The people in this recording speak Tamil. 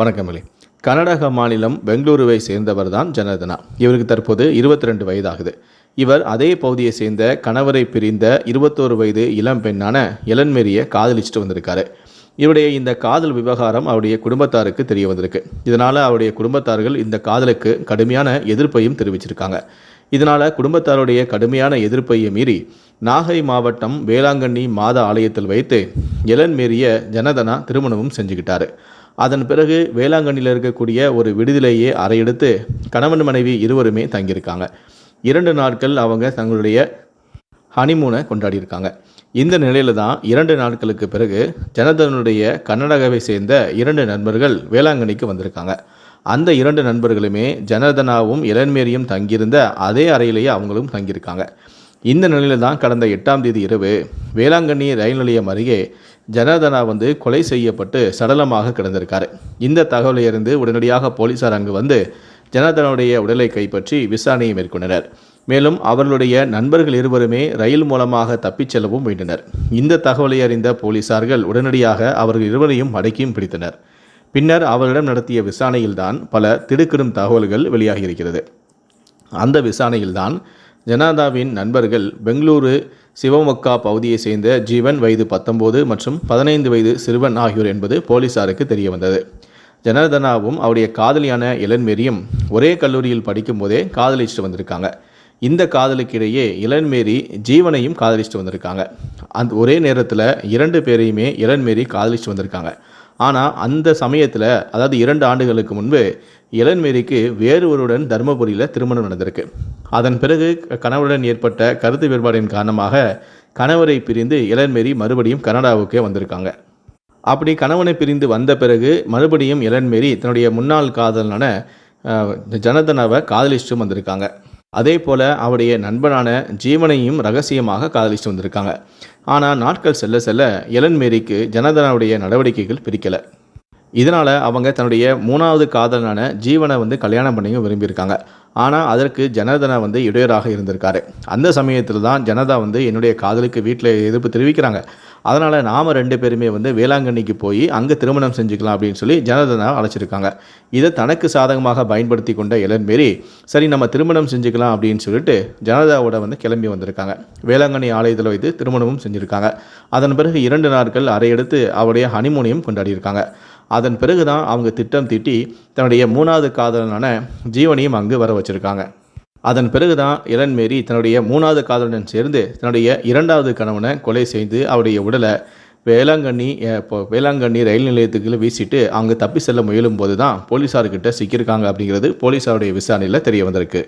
வணக்கமில்லை கர்நாடக மாநிலம் பெங்களூருவை சேர்ந்தவர் தான் ஜனதனா. இவருக்கு தற்போது இருபத்தி ரெண்டு வயதாகுது. இவர் அதே பகுதியை சேர்ந்த கணவரை பிரிந்த இருபத்தோரு வயது இளம் பெண்ணான இளன்மேரியை காதலிச்சுட்டு வந்திருக்காரு. இவருடைய இந்த காதல் விவகாரம் அவருடைய குடும்பத்தாருக்கு தெரிய வந்திருக்கு. இதனால் அவருடைய குடும்பத்தார்கள் இந்த காதலுக்கு கடுமையான எதிர்ப்பையும் தெரிவிச்சிருக்காங்க. இதனால் குடும்பத்தாருடைய கடுமையான எதிர்ப்பையை மீறி நாகை மாவட்டம் வேளாங்கண்ணி மாத ஆலயத்தில் வைத்து இளன்மேரிய ஜனதனா திருமணமும் செஞ்சுக்கிட்டாரு. அதன் பிறகு வேளாங்கண்ணியில் இருக்கக்கூடிய ஒரு விடுதலையே அறையெடுத்து கணவன் மனைவி இருவருமே தங்கியிருக்காங்க. இரண்டு நாட்கள் அவங்க தங்களுடைய ஹனிமூனை கொண்டாடியிருக்காங்க. இந்த நிலையில தான் இரண்டு நாட்களுக்கு பிறகு ஜனதனுடைய கர்நாடகாவை சேர்ந்த இரண்டு நண்பர்கள் வேளாங்கண்ணிக்கு வந்திருக்காங்க. அந்த இரண்டு நண்பர்களுமே ஜனதனாவும் இளன்மேரியும் தங்கியிருந்த அதே அறையிலேயே அவங்களும் தங்கியிருக்காங்க. இந்த நிலையில தான் கடந்த எட்டாம் தேதி இரவு வேளாங்கண்ணி ரயில் நிலையம் அருகே ஜனதனா வந்து கொலை செய்யப்பட்டு சடலமாக கிடந்திருக்காரு. இந்த தகவலை அறிந்து உடனடியாக போலீசார் அங்கு வந்து ஜனதனுடைய உடலை கைப்பற்றி விசாரணையை மேற்கொண்டனர். மேலும் அவர்களுடைய நண்பர்கள் இருவருமே ரயில் மூலமாக தப்பிச் செல்லவும் வேண்டினர். இந்த தகவலை அறிந்த போலீசார்கள் உடனடியாக அவர்கள் இருவரையும் அடக்கியும் பிடித்தனர். பின்னர் அவரிடம் நடத்திய விசாரணையில்தான் பல திடுக்கிடும் தகவல்கள் வெளியாகியிருக்கிறது. அந்த விசாரணையில்தான் ஜனாதாவின் நண்பர்கள் பெங்களூரு சிவமொக்கா பகுதியை சேர்ந்த ஜீவன் வயது பத்தொம்போது மற்றும் பதினைந்து வயது சிறுவன் ஆகியோர் என்பது போலீசாருக்கு தெரிய வந்தது ஜனார்தனாவும் அவருடைய காதலியான இளன்மேரியும் ஒரே கல்லூரியில் படிக்கும்போதே காதலிச்சுட்டு வந்திருக்காங்க. இந்த காதலுக்கிடையே இளன்மேரி ஜீவனையும் காதலிச்சுட்டு வந்திருக்காங்க. அந்த ஒரே நேரத்தில் இரண்டு பேரையுமே இளன்மேரி காதலிச்சுட்டு வந்திருக்காங்க. ஆனால் அந்த சமயத்தில் அதாவது இரண்டு ஆண்டுகளுக்கு முன்பு இளன்மேரிக்கு வேறு ஒருவருடன் தருமபுரியில் திருமணம் நடந்திருக்கு. அதன் பிறகு கணவருடன் ஏற்பட்ட கருத்து வேறுபாடின் காரணமாக கணவரை பிரிந்து இளன்மேரி மறுபடியும் கனடாவுக்கே வந்திருக்காங்க. அப்படி கணவனை பிரிந்து வந்த பிறகு மறுபடியும் இளன்மேரி தன்னுடைய முன்னாள் காதலனான ஜனதனாவை காதலிச்சும் வந்திருக்காங்க. அதே போல் அவருடைய நண்பனான ஜீவனையும் ரகசியமாக காதலிச்சு வந்திருக்காங்க. ஆனால் நாட்கள் செல்ல செல்ல இளன்மேரிக்கு ஜனதனாவுடைய நடவடிக்கைகள் பிரிக்கலை. இதனால் அவங்க தன்னுடைய மூணாவது காதலனான ஜீவனை வந்து கல்யாணம் பண்ணிக்க விரும்பியிருக்காங்க. ஆனால் அதற்கு ஜனதனா வந்து இடையூறாக இருந்திருக்காரு. அந்த சமயத்தில் தான் ஜனதா வந்து என்னுடைய காதலுக்கு வீட்டில் எதிர்ப்பு தெரிவிக்கிறாங்க. அதனால் நாம் ரெண்டு பேருமே வந்து வேளாங்கண்ணிக்கு போய் அங்கே திருமணம் செஞ்சுக்கலாம் அப்படின்னு சொல்லி ஜனதனா அழைச்சிருக்காங்க. இதை தனக்கு சாதகமாக பயன்படுத்தி கொண்ட இளன்மேரி சரி நம்ம திருமணம் செஞ்சுக்கலாம் அப்படின்னு சொல்லிட்டு ஜனதாவோட வந்து கிளம்பி வந்திருக்காங்க. வேளாங்கண்ணி ஆலயத்தில் வைத்து திருமணமும் செஞ்சுருக்காங்க. அதன் பிறகு இரண்டு நாட்கள் அறையெடுத்து அவருடைய ஹனிமூனையும் கொண்டாடியிருக்காங்க. அதன் பிறகு தான் அவங்க திட்டம் தீட்டி தன்னுடைய மூணாவது காதலனான ஜீவனையும் அங்கு வர வச்சிருக்காங்க. அதன் பிறகு தான் இளன்மேரி தன்னுடைய மூணாவது காதலுடன் சேர்ந்து தன்னுடைய இரண்டாவது கணவனை கொலை செய்து அவருடைய உடலை வேளாங்கண்ணி இப்போ வேளாங்கண்ணி ரயில் நிலையத்துக்குள்ளே வீசிட்டு அங்கே தப்பி செல்ல முயலும் போது தான் போலீஸார்கிட்ட சிக்கியிருக்காங்க அப்படிங்கிறது போலீஸாருடைய விசாரணையில் தெரிய வந்திருக்கு.